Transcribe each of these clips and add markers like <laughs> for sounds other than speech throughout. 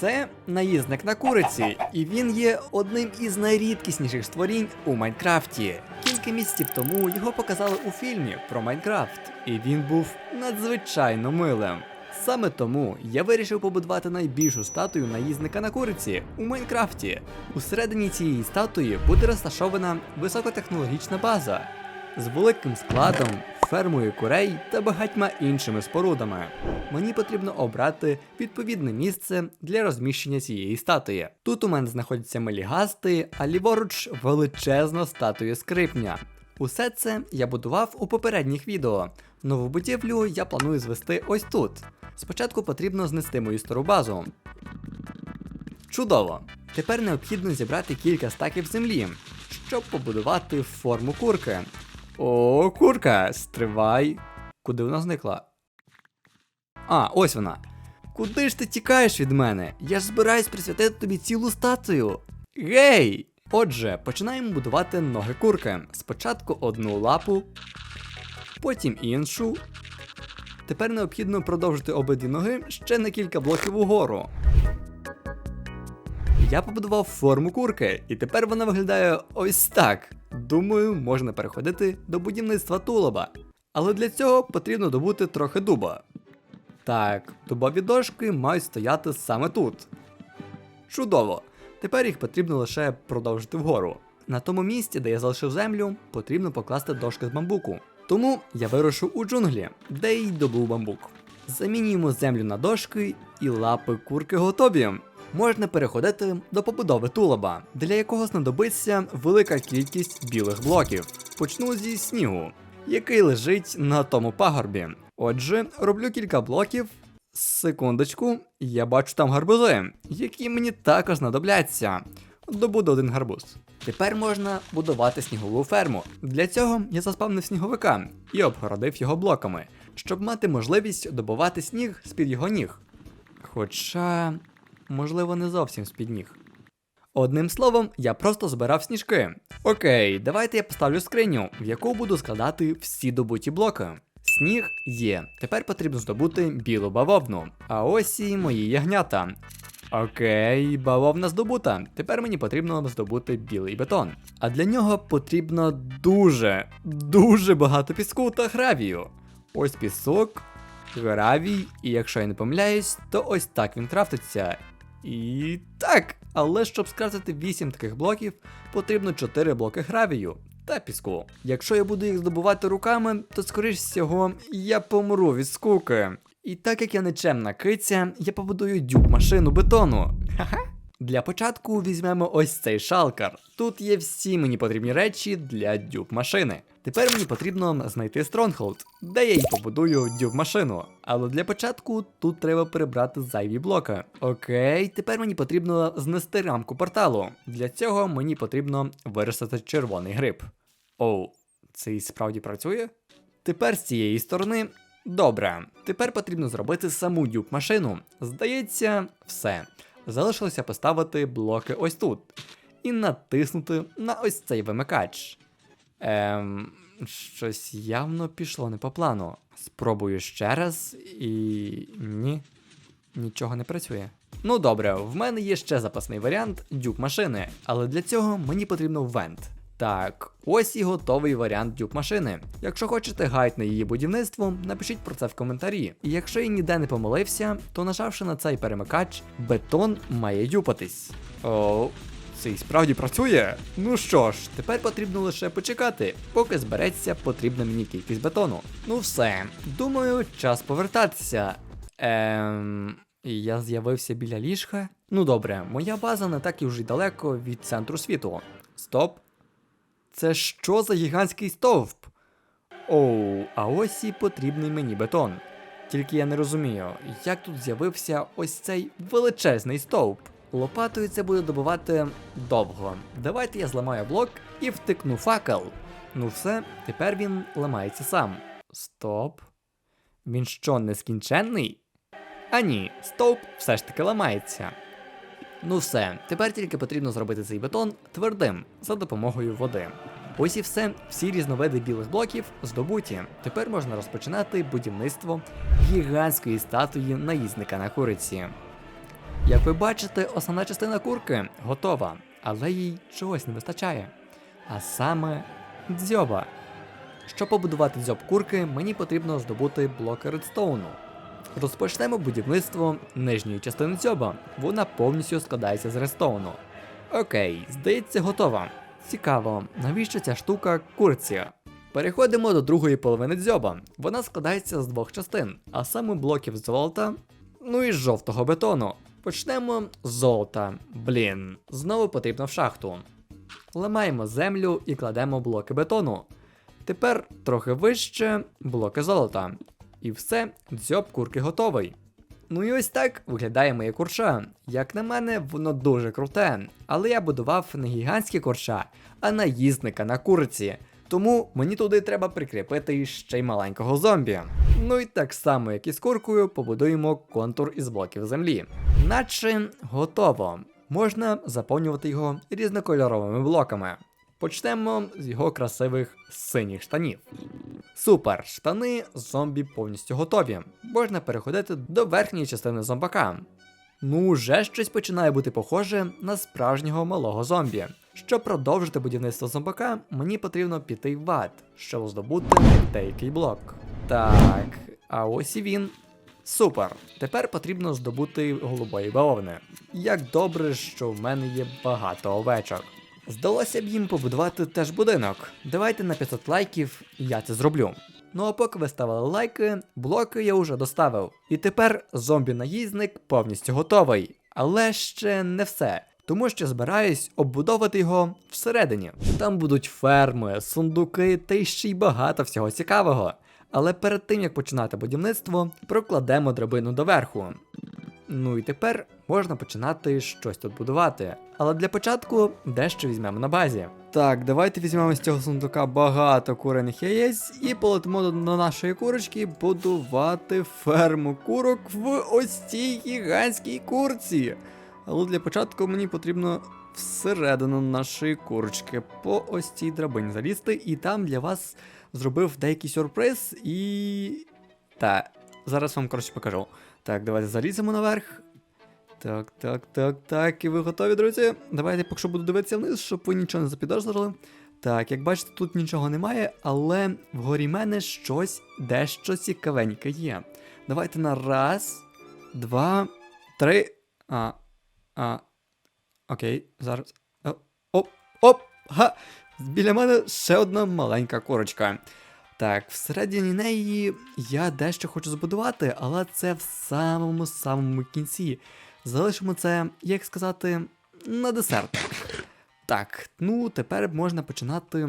Це наїзник на куриці, і він є одним із найрідкісніших створінь у Майнкрафті. Кілька місяців тому його показали у фільмі про Майнкрафт, і він був надзвичайно милим. Саме тому я вирішив побудувати найбільшу статую наїзника на куриці у Майнкрафті. Усередині цієї статуї буде розташована високотехнологічна база з великим складом, фермою курей та багатьма іншими спорудами. Мені потрібно обрати відповідне місце для розміщення цієї статуї. Тут у мене знаходяться милі гасти, а ліворуч величезна статуя скрипня. Усе це я будував у попередніх відео. Нову будівлю я планую звести ось тут. Спочатку потрібно знести мою стару базу. Чудово! Тепер необхідно зібрати кілька стаків землі, щоб побудувати форму курки. О, курка, стривай. Куди вона зникла? А, ось вона. Куди ж ти тікаєш від мене? Я ж збираюсь присвятити тобі цілу статую. Гей! Отже, починаємо будувати ноги курки. Спочатку одну лапу, потім іншу. Тепер необхідно продовжити обидві ноги ще на кілька блоків угору. Я побудував форму курки, і тепер вона виглядає ось так. Думаю, можна переходити до будівництва тулуба. Але для цього потрібно добути трохи дуба. Так, дубові дошки мають стояти саме тут. Чудово! Тепер їх потрібно лише продовжити вгору. На тому місці, де я залишив землю, потрібно покласти дошки з бамбуку. Тому я вирушив у джунглі, де й добув бамбук. Замінюємо землю на дошки і лапи курки готові. Можна переходити до побудови тулуба, для якого знадобиться велика кількість білих блоків. Почну зі снігу, який лежить на тому пагорбі. Отже, роблю кілька блоків. Секундочку, я бачу там гарбузи, які мені також знадобляться. Добуду один гарбуз. Тепер можна будувати снігову ферму. Для цього я заспавнив сніговика і обгородив його блоками, щоб мати можливість добувати сніг з-під його ніг. Хоча, можливо, не зовсім з-під ніг. Одним словом, я просто збирав сніжки. Окей, давайте я поставлю скриню, в яку буду складати всі добуті блоки. Сніг є. Тепер потрібно здобути білу бавовну. А ось і мої ягнята. Окей, бавовна здобута. Тепер мені потрібно здобути білий бетон. А для нього потрібно дуже, дуже багато піску та гравію. Ось пісок, гравій, і якщо я не помиляюсь, то ось так він крафтиться. І так, але щоб скрафтити 8 таких блоків, потрібно 4 блоки гравію та піску. Якщо я буду їх здобувати руками, то скоріш всього я помру від скуки. І так як я нечемна киця, я побудую дюб машину бетону. Ха-ха. Для початку візьмемо ось цей шалкар. Тут є всі мені потрібні речі для дюб машини. Тепер мені потрібно знайти Стронгхолд, де я й побудую дюб машину. Але для початку тут треба перебрати зайві блоки. Окей, тепер мені потрібно знести рамку порталу. Для цього мені потрібно виростити червоний гриб. Оу, це і справді працює? Тепер з цієї сторони. Добре, тепер потрібно зробити саму дюб машину. Здається, все. Залишилося поставити блоки ось тут і натиснути на ось цей вимикач. Ем, щось явно пішло не по плану. Спробую ще раз і. ні. Нічого не працює. Ну добре, в мене є ще запасний варіант дюк машини, але для цього мені потрібно вент. Так, ось і готовий варіант дюк машини. Якщо хочете гайд на її будівництво, напишіть про це в коментарі. І якщо я ніде не помилився, то нажавши на цей перемикач, бетон має дюпатись. О, це і справді працює. Ну що ж, тепер потрібно лише почекати, поки збереться потрібна мені кількість бетону. Ну все, думаю, час повертатися. Ем. Я з'явився біля ліжка. Ну добре, моя база не так і вже далеко від центру світу. Стоп. Це що за гігантський стовп? Оу, а ось і потрібний мені бетон. Тільки я не розумію, як тут з'явився ось цей величезний стовп. Лопатою це буде добувати довго. Давайте я зламаю блок і втикну факел. Ну все, тепер він ламається сам. Стоп. Він що, нескінченний? А ні, стовп все ж таки ламається. Ну все, тепер тільки потрібно зробити цей бетон твердим за допомогою води. Ось і все, всі різновиди білих блоків здобуті. Тепер можна розпочинати будівництво гігантської статуї наїзника на куриці. Як ви бачите, основна частина курки готова, але їй чогось не вистачає. А саме дзьоба. Щоб побудувати дзьоб курки, мені потрібно здобути блоки редстоуну. Розпочнемо будівництво нижньої частини дзьоба. Вона повністю складається з редстоуну. Окей, здається, готова. Цікаво, навіщо ця штука курці? Переходимо до другої половини дзьоба. Вона складається з двох частин, а саме блоків золота, ну і з жовтого бетону. Почнемо з золота. Блін, знову потрібно в шахту. Ламаємо землю і кладемо блоки бетону. Тепер трохи вище блоки золота. І все, дзьоб курки готовий. Ну і ось так виглядає моє курча. Як на мене, воно дуже круте, але я будував не гігантське курча, а наїзника на курці. Тому мені туди треба прикріпити ще й маленького зомбі. Ну і так само, як і з куркою, побудуємо контур із блоків землі. Наче готово. Можна заповнювати його різнокольоровими блоками. Почнемо з його красивих синіх штанів. Супер! Штани зомбі повністю готові. Можна переходити до верхньої частини зомбака. Ну, вже щось починає бути похоже на справжнього малого зомбі. Щоб продовжити будівництво зомбака, мені потрібно піти в ад, щоб здобути деякий блок. Так, а ось і він. Супер! Тепер потрібно здобути голубої бавовни. Як добре, що в мене є багато овечок. Здалося б їм побудувати теж будинок. Давайте на 500 лайків, і я це зроблю. Ну а поки ви ставили лайки, блоки я вже доставив. І тепер зомбі-наїзник повністю готовий. Але ще не все. Тому що збираюсь оббудовувати його всередині. Там будуть ферми, сундуки та й ще й багато всього цікавого. Але перед тим як починати будівництво, прокладемо драбину доверху. Ну і тепер можна починати щось тут будувати. Але для початку дещо візьмемо на базі. Так, давайте візьмемо з цього сундука багато курених яєць і полетимо до, нашої курочки будувати ферму курок в ось цій гігантській курці. Але для початку мені потрібно всередину нашої курочки по ось цій драбині залізти, і там для вас зробив деякий сюрприз і. Та, зараз вам коротше покажу. Так, давайте заліземо наверх. Так, так, так, так. І ви готові, друзі? Давайте, поки що буду дивитися вниз, щоб ви нічого не запідозрили. Так, як бачите, тут нічого немає, але вгорі мене щось дещо цікавеньке є. Давайте на раз, два, три. А. А. Окей, зараз. Оп, оп! Га! Біля мене ще одна маленька курочка. Так, всередині неї я дещо хочу збудувати, але це в самому самому кінці. Залишимо це, як сказати, на десерт. Так, ну тепер можна починати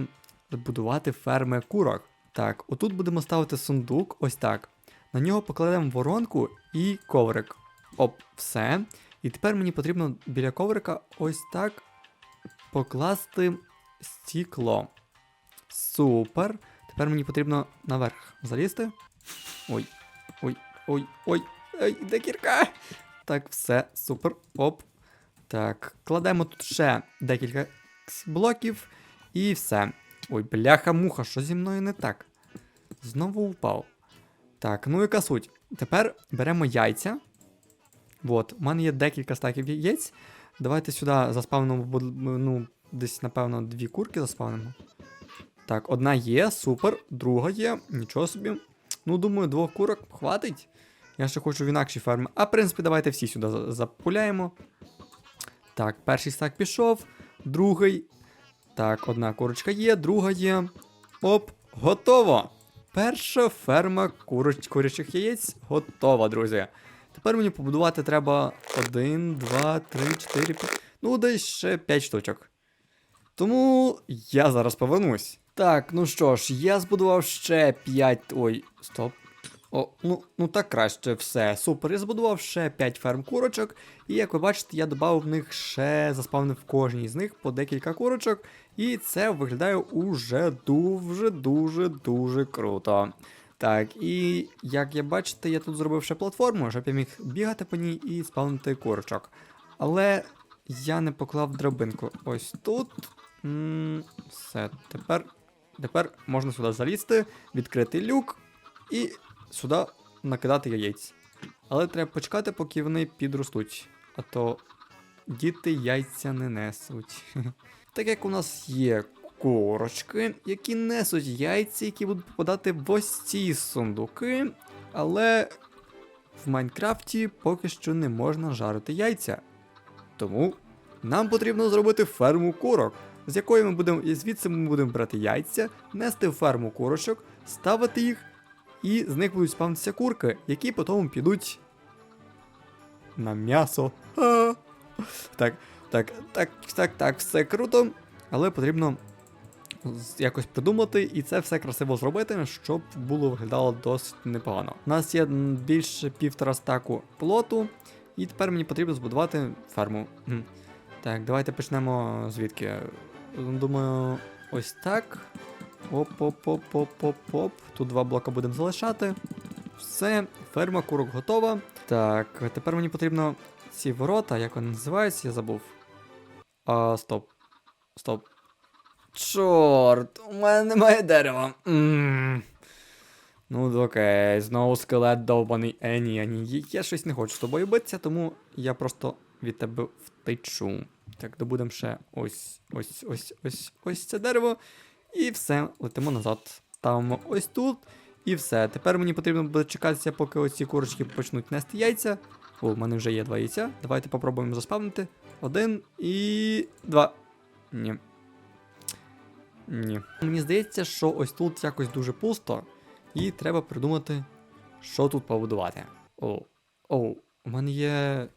будувати ферми курок. Так, отут будемо ставити сундук, ось так. На нього покладемо воронку і коврик. Оп, все. І тепер мені потрібно біля коврика ось так покласти стікло. Супер. Тепер мені потрібно наверх залізти. Ой, ой, ой, ой, ой, де кірка? Так, все, супер. Оп. Так, кладемо тут ще декілька блоків і все. Ой, бляха-муха, що зі мною не так? Знову впав. Так, ну яка суть? Тепер беремо яйця. От, у мене є декілька стаків яєць. Давайте сюди заспавнимо, ну, десь, напевно, дві курки заспавнимо. Так, одна є, супер, друга є, нічого собі. Ну, думаю, двох курок хватить. Я ще хочу в інакшій фермі. А, в принципі, давайте всі сюди запуляємо. Так, перший стак пішов, другий. Так, одна курочка є, друга є. Оп, готово! Перша ферма куроч... курячих яєць готова, друзі. Тепер мені побудувати треба 1, 2, 3, 4, 5. Ну, десь ще 5 штучок. Тому я зараз повернусь. Так, ну що ж, я збудував ще 5. Ой, стоп. О, ну, ну так краще все. Супер. Я збудував ще 5 ферм курочок. І як ви бачите, я додав в них ще заспавнив в кожній з них по декілька курочок. І це виглядає уже дуже-дуже дуже круто. Так, і як я бачите, я тут зробив ще платформу, щоб я міг бігати по ній і спавнити курочок. Але я не поклав драбинку. Ось тут. М, Все, тепер, тепер можна сюди залізти, відкрити люк і сюди накидати яєць. Але треба почекати, поки вони підростуть. а то діти яйця не несуть. <laughs> Так як у нас є курочки, які несуть яйця, які будуть попадати в ось ці сундуки, але в Майнкрафті поки що не можна жарити яйця. Тому нам потрібно зробити ферму курок, з якої ми будемо, і звідси ми будемо брати яйця, нести в ферму курочок, ставити їх, і з них будуть спавнитися курки, які потім підуть на м'ясо. Так, так, так, так, так, все круто. Але потрібно якось придумати і це все красиво зробити, щоб було виглядало досить непогано. У нас є більше півтора стаку плоту, і тепер мені потрібно збудувати ферму. Так, давайте почнемо звідки. Думаю, ось так. Оп-оп-оп-оп-оп-оп. Тут два блока будемо залишати. Все, ферма курок готова. Так, тепер мені потрібно ці ворота, як вони називаються, я забув. А, стоп. Стоп. Чорт, у мене немає дерева. м Ну, окей, знову скелет довбаний. Е, ні, ні, я щось не хочу з тобою битися, тому я просто від тебе втечу. Так, добудемо ще ось, ось, ось, ось, ось це дерево. І все, летимо назад. Ставимо ось тут. І все. Тепер мені потрібно буде чекатися, поки оці курочки почнуть нести яйця. О, в мене вже є два яйця. Давайте попробуємо заспавнити. Один і. два. Ні. Ні. Мені здається, що ось тут якось дуже пусто, і треба придумати, що тут побудувати. О, о, у мене є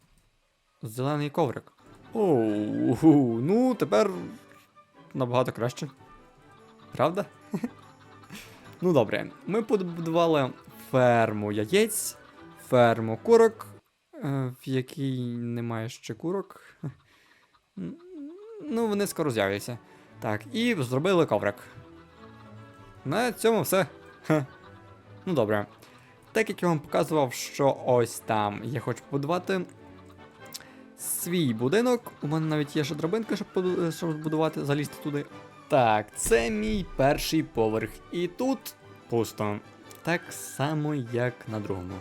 зелений коврик. Оу, ну тепер набагато краще. Правда? <laughs> ну добре, ми побудували ферму яєць, ферму курок, е, в якій немає ще курок. <laughs> Ну, вони скоро з'являться. Так, і зробили коврик. На цьому все. Ну добре. Так як я вам показував, що ось там я хочу побудувати свій будинок. У мене навіть є ще драбинка, щоб, збудувати, залізти туди. Так, це мій перший поверх. І тут пусто. Так само, як на другому.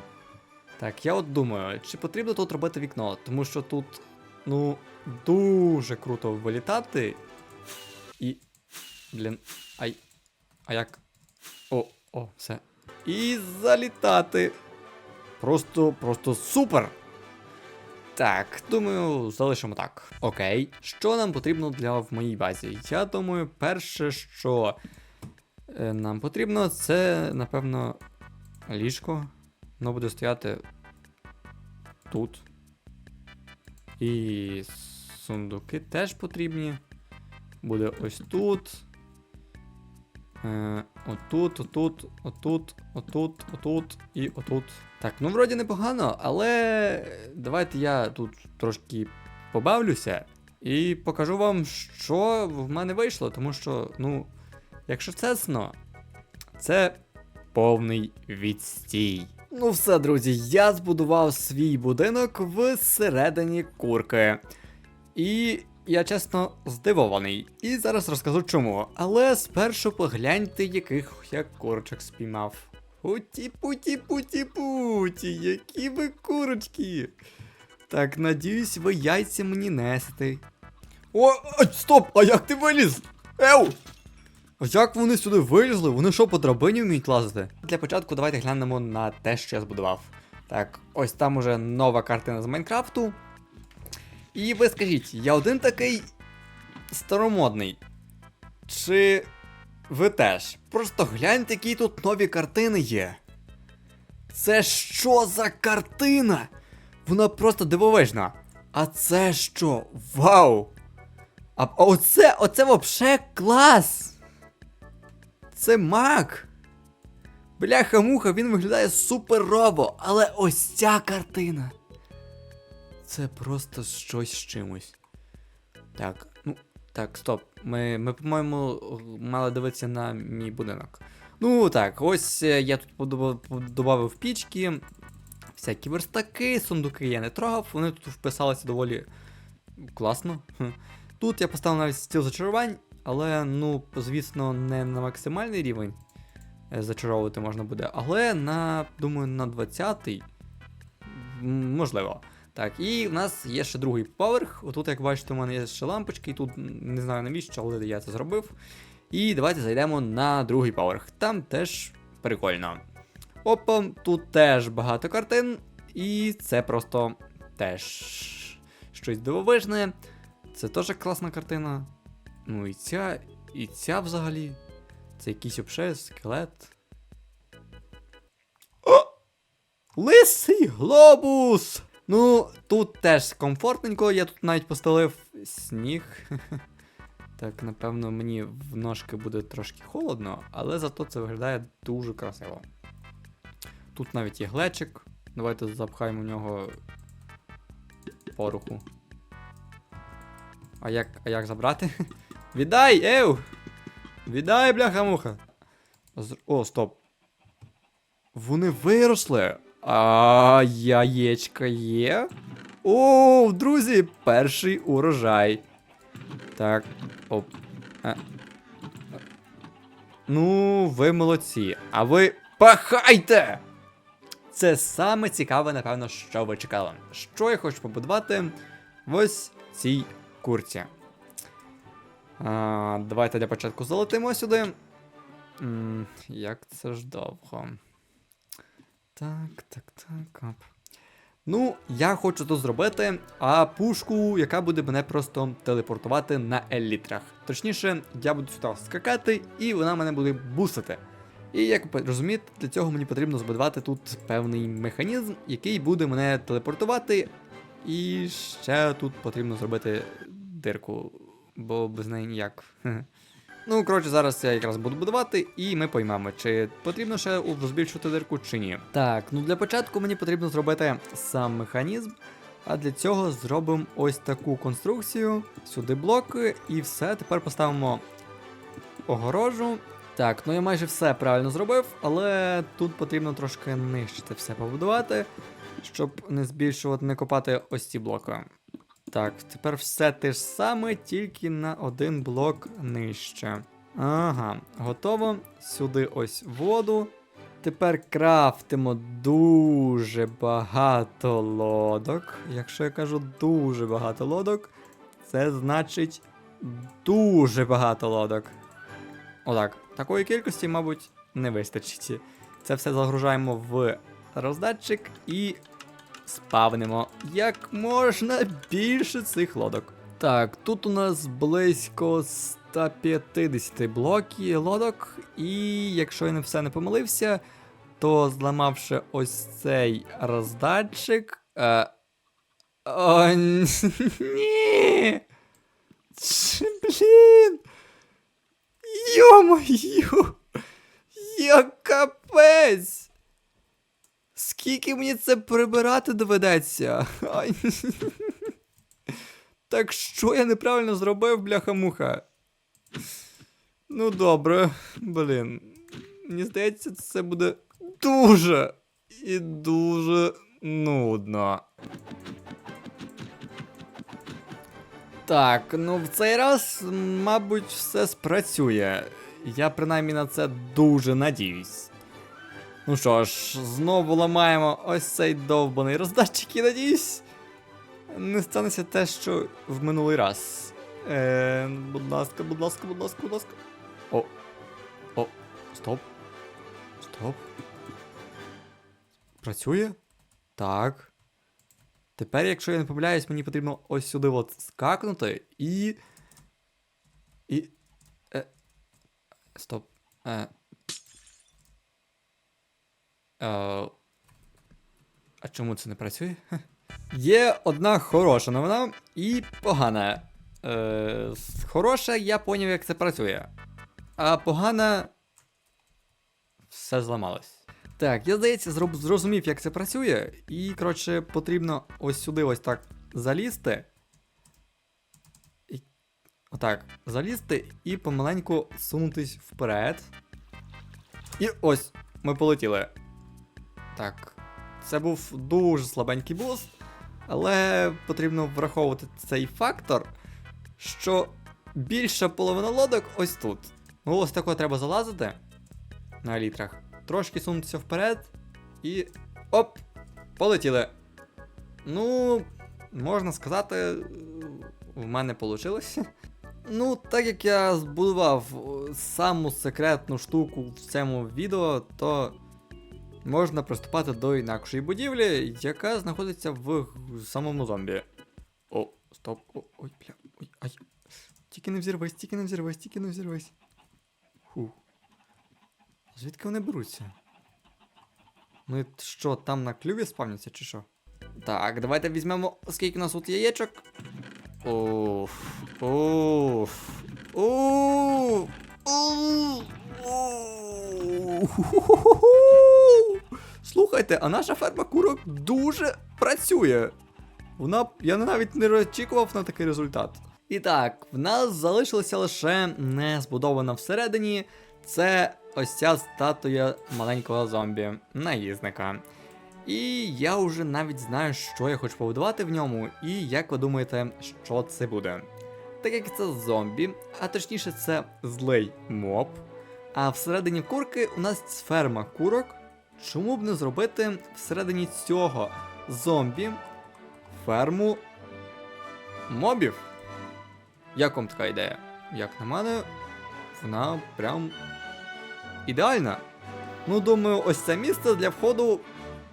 Так, я от думаю, чи потрібно тут робити вікно, тому що тут, ну, дуже круто вилітати. І. Блін. Ай. А як? О, о, все. І залітати. Просто, просто супер! Так, думаю, залишимо так. Окей. Що нам потрібно для в моїй базі? Я думаю, перше, що е, нам потрібно, це, напевно, ліжко. Воно буде стояти тут. І сундуки теж потрібні. Буде ось тут. Е, отут, отут, отут, отут, отут і отут. Так, ну вроді непогано, але давайте я тут трошки побавлюся і покажу вам, що в мене вийшло, тому що, ну, якщо чесно, це повний відстій. Ну все, друзі, я збудував свій будинок всередині курки. І я чесно здивований. І зараз розкажу чому. Але спершу погляньте, яких я курочок спіймав. Путі путі путі путі, які ви курочки. Так, надіюсь, ви яйця мені несете. О, стоп! А як ти виліз? Еу! Як вони сюди вилізли? Вони що, по драбині вміють лазити? Для початку давайте глянемо на те, що я збудував. Так, ось там уже нова картина з Майнкрафту. І ви скажіть, я один такий старомодний. Чи ви теж? Просто гляньте, які тут нові картини є. Це що за картина? Вона просто дивовижна. А це що? Вау! А оце, оце вообще клас! Це мак! Бляха-муха, він виглядає суперово, але ось ця картина. Це просто щось з чимось. Так, ну, так, стоп. Ми, ми по-моєму, мали дивитися на мій будинок. Ну так, ось е, я тут додав пічки, всякі верстаки, сундуки я не трогав, вони тут вписалися доволі класно. Тут я поставив навіть стіл зачарувань, але, ну, звісно, не на максимальний рівень е, зачаровувати можна буде, але на, думаю, на 20-й. Можливо. Так, і в нас є ще другий поверх. Отут, як бачите, у мене є ще лампочки, і тут не знаю навіщо, але я це зробив. І давайте зайдемо на другий поверх. Там теж прикольно. Опа, тут теж багато картин, і це просто теж щось дивовижне. Це теж класна картина. Ну і ця, і ця взагалі. Це якийсь вообще скелет. О! Лисий глобус! Ну, тут теж комфортненько, я тут навіть постелив сніг. <laughs> Так, напевно, мені в ножки буде трошки холодно, але зато це виглядає дуже красиво. Тут навіть є глечик. Давайте запхаємо в нього пороху. А як, а як забрати? <laughs> Віддай, ев! Віддай, бляха-муха! О, стоп. Вони виросли. А яєчка є. О, друзі, перший урожай. Так, оп. А. Ну, ви молодці. А ви пахайте! Це саме цікаве, напевно, що ви чекали. Що я хочу побудувати ось цій курці. А, давайте для початку залетимо сюди. М, як це ж довго. Так, так, так. Оп. Ну, я хочу тут зробити а пушку, яка буде мене просто телепортувати на елітрах. Точніше, я буду сюди скакати, і вона мене буде бусити. І як ви розумієте, для цього мені потрібно збудувати тут певний механізм, який буде мене телепортувати. І ще тут потрібно зробити дирку, бо без неї ніяк. <laughs> Ну, коротше, зараз я якраз буду будувати, і ми поймемо, чи потрібно ще збільшити дирку, чи ні. Так, ну для початку мені потрібно зробити сам механізм. А для цього зробимо ось таку конструкцію, сюди блоки, і все. Тепер поставимо огорожу. Так, ну я майже все правильно зробив, але тут потрібно трошки нижче це все побудувати, щоб не збільшувати, не копати ось ці блоки. Так, тепер все те ж саме, тільки на один блок нижче. Ага, готово. Сюди ось воду. Тепер крафтимо дуже багато лодок. Якщо я кажу дуже багато лодок, це значить дуже багато лодок. Отак. Такої кількості, мабуть, не вистачить. Це все загружаємо в роздатчик і спавнимо як можна більше цих лодок. Так, тут у нас близько 150 блоків лодок, і якщо я не все не помилився, то зламавши ось цей роздатчик. Е... О, <laughs> ні! Чи, Блін! Йо-моє! Я капець! Скільки мені це прибирати доведеться? <laughs> Так що я неправильно зробив, бляха-муха? Ну добре, блін. Мені здається, це буде дуже і дуже нудно. Так, ну в цей раз, мабуть, все спрацює. Я принаймні на це дуже надіюсь. Ну що ж, знову ламаємо ось цей довбаний роздатчик і надіюсь. Не станеться те, що в минулий раз. Е, будь ласка, будь ласка, будь ласка, будь ласка. О. О, стоп. Стоп. Працює? Так. Тепер, якщо я не помиляюсь, мені потрібно ось сюди от скакнути і. І. Е, стоп. Е, а чому це не працює? Є одна хороша новина і погана. Е, хороша, я поняв, як це працює. А погана. Все зламалось. Так, я здається, зрозумів, як це працює. І, коротше, потрібно ось сюди ось так залізти. І... Отак, залізти і помаленьку сунутись вперед. І ось, ми полетіли. Так, це був дуже слабенький буст, але потрібно враховувати цей фактор, що більша половина лодок ось тут. Ну, ось такого треба залазити на літрах, трошки сунутися вперед і. Оп! Полетіли. Ну, можна сказати, в мене вийшло. <laughs> Ну, так як я збудував саму секретну штуку в цьому відео, то можна приступати до інакшої будівлі, яка знаходиться в самому зомбі. О, стоп. О, ой, бля. Ой, ай. Тільки не взірвись, тільки не взірвись, тільки не взірвись. Фу. Звідки вони беруться? Ну що, там на клюві спавняться чи що? Так, давайте візьмемо, скільки у нас тут яєчок. Уф. Уф. Уф. Уф. Уф. Слухайте, а наша ферма курок дуже працює. Вона. Я навіть не очікував на такий результат. І так, в нас залишилося лише не збудована всередині. Це ось ця статуя маленького зомбі, наїзника. І я вже навіть знаю, що я хочу побудувати в ньому, і як ви думаєте, що це буде. Так як це зомбі, а точніше це злий моб. А всередині курки у нас ферма курок. Чому б не зробити всередині цього зомбі ферму мобів? Як вам така ідея? Як на мене, вона прям ідеальна. Ну, думаю, ось це місце для входу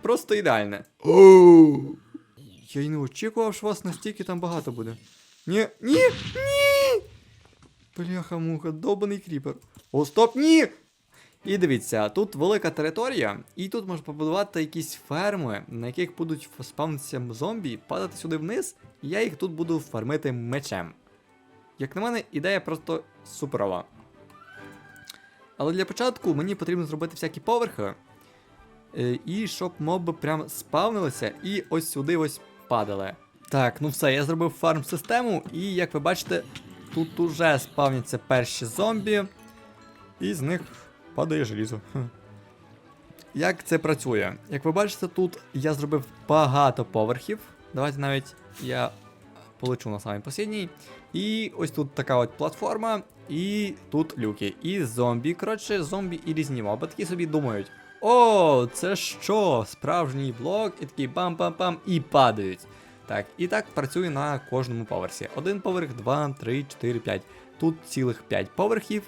просто ідеальне. Я й не очікував, що вас настільки там багато буде. Ні, ні, ні! Бляха муха, довбаний кріпер. О, стоп, ні! І дивіться, тут велика територія, і тут можна побудувати якісь ферми, на яких будуть спавнитися зомбі, падати сюди вниз, і я їх тут буду фармити мечем. Як на мене, ідея просто суперова. Але для початку мені потрібно зробити всякі поверхи. Е, І щоб моби прям спавнилися і ось сюди ось падали. Так, ну все, я зробив фарм-систему, і як ви бачите, тут уже спавняться перші зомбі, і з них падає желізо. Як це працює? Як ви бачите, тут я зробив багато поверхів. Давайте навіть я полечу на самий останній. І ось тут така от платформа, і тут люки. І зомбі. Коротше, зомбі і різні моби такі собі думають. О, це що? Справжній блок, і такий бам-бам-бам, і падають. Так, і так працює на кожному поверсі. Один поверх, два, три, чотири, п'ять. Тут цілих п'ять поверхів.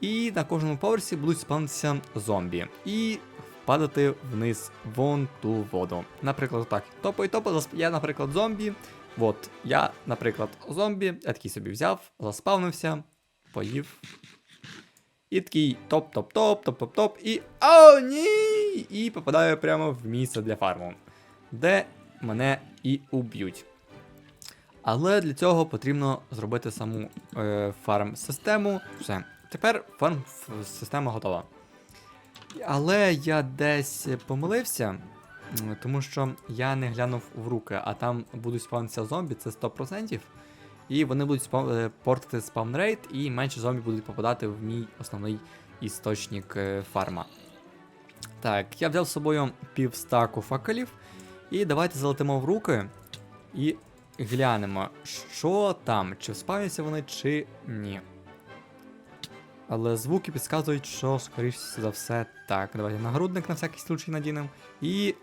І на кожному поверсі будуть спавнитися зомбі. І падати вниз вон ту воду. Наприклад, так. Топай топай, засп- я, наприклад, зомбі. От, я, наприклад, зомбі, я такий собі взяв, заспавнився, поїв. І такий топ-топ-топ, топ-топ-топ, і. О, ні! І попадаю прямо в місце для фарму, де мене і уб'ють. Але для цього потрібно зробити саму е, фарм-систему. Все. Тепер фарм-система готова. Але я десь помилився, тому що я не глянув в руки, а там будуть спавнитися зомбі, це 100%. І вони будуть спав... е, портити спавнрейт, і менше зомбі будуть попадати в мій основний істочник е, фарма. Так, я взяв з собою півстаку факелів. І давайте залетимо в руки і глянемо, що там, чи спавняться вони, чи ні. Але звуки підказують, що, скоріш за все, так. Давайте нагрудник на всякий случай надінемо. І.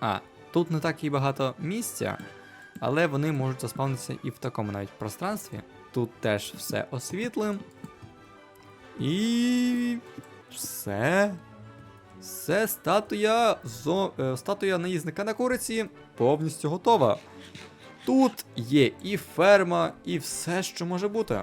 А, тут не так і багато місця, але вони можуть заспавнитися і в такому навіть пространстві. Тут теж все освітлим. І. все. Все, статуя зо... е, статуя наїзника на куриці повністю готова. Тут є і ферма, і все, що може бути.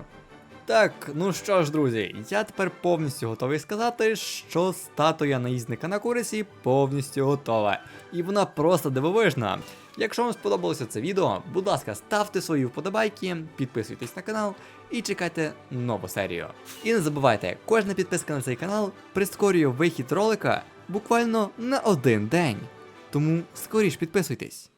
Так, ну що ж, друзі, я тепер повністю готовий сказати, що статуя наїзника на куриці повністю готова. І вона просто дивовижна. Якщо вам сподобалося це відео, будь ласка, ставте свої вподобайки, підписуйтесь на канал і чекайте нову серію. І не забувайте, кожна підписка на цей канал прискорює вихід ролика буквально на один день. Тому скоріш підписуйтесь.